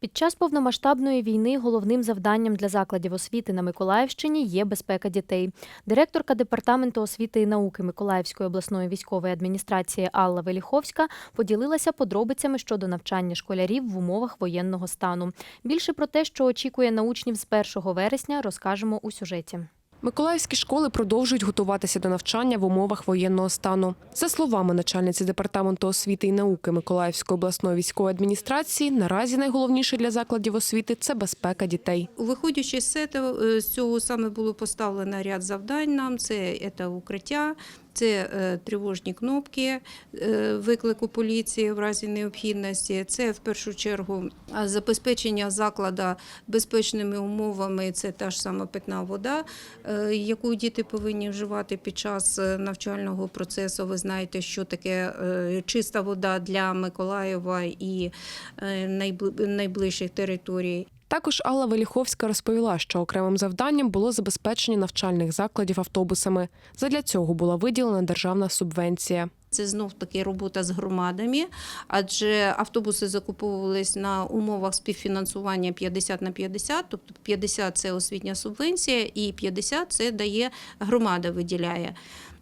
Під час повномасштабної війни головним завданням для закладів освіти на Миколаївщині є безпека дітей. Директорка департаменту освіти і науки Миколаївської обласної військової адміністрації Алла Веліховська поділилася подробицями щодо навчання школярів в умовах воєнного стану. Більше про те, що очікує на учнів з 1 вересня, розкажемо у сюжеті. Миколаївські школи продовжують готуватися до навчання в умовах воєнного стану. За словами начальниці департаменту освіти і науки Миколаївської обласної військової адміністрації, наразі найголовніше для закладів освіти це безпека дітей. Виходячи е, з цього саме було поставлено ряд завдань нам. Це, це укриття, це е, тривожні кнопки е, виклику поліції в разі необхідності. Це в першу чергу забезпечення закладу безпечними умовами. Це та ж сама питна вода, е, яку діти повинні вживати під час навчального процесу. Ви знаєте, що таке чиста вода для Миколаєва і найближчих територій. Також Алла Веліховська розповіла, що окремим завданням було забезпечення навчальних закладів автобусами. Задля цього була виділена державна субвенція. Це знов таки робота з громадами, адже автобуси закуповувались на умовах співфінансування 50 на 50, тобто 50 – це освітня субвенція, і 50 – це дає громада виділяє.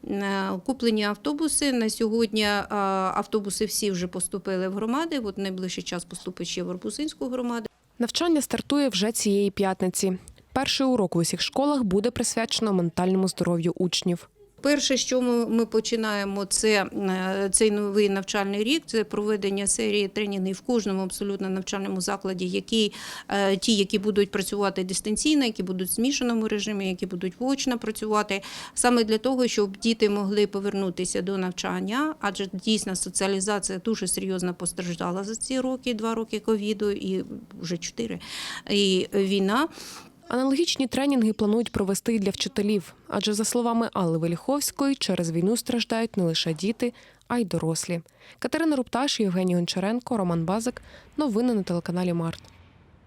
Е, Куплені автобуси на сьогодні е, автобуси всі вже поступили в громади. От найближчий час поступить ще в Арбузинську громаду. Навчання стартує вже цієї п'ятниці. Перший урок в усіх школах буде присвячено ментальному здоров'ю учнів. Перше, що ми, починаємо, це е, цей новий навчальний рік. Це проведення серії тренінгів в кожному абсолютно навчальному закладі, які е, ті, які будуть працювати дистанційно, які будуть в змішаному режимі, які будуть вочно працювати, саме для того, щоб діти могли повернутися до навчання, адже дійсно соціалізація дуже серйозно постраждала за ці роки, два роки ковіду і вже чотири і війна. Аналогічні тренінги планують провести і для вчителів, адже за словами Алли Веліховської, через війну страждають не лише діти, а й дорослі. Катерина Рупташ, Євгеній Гончаренко, Роман Базик. Новини на телеканалі Март.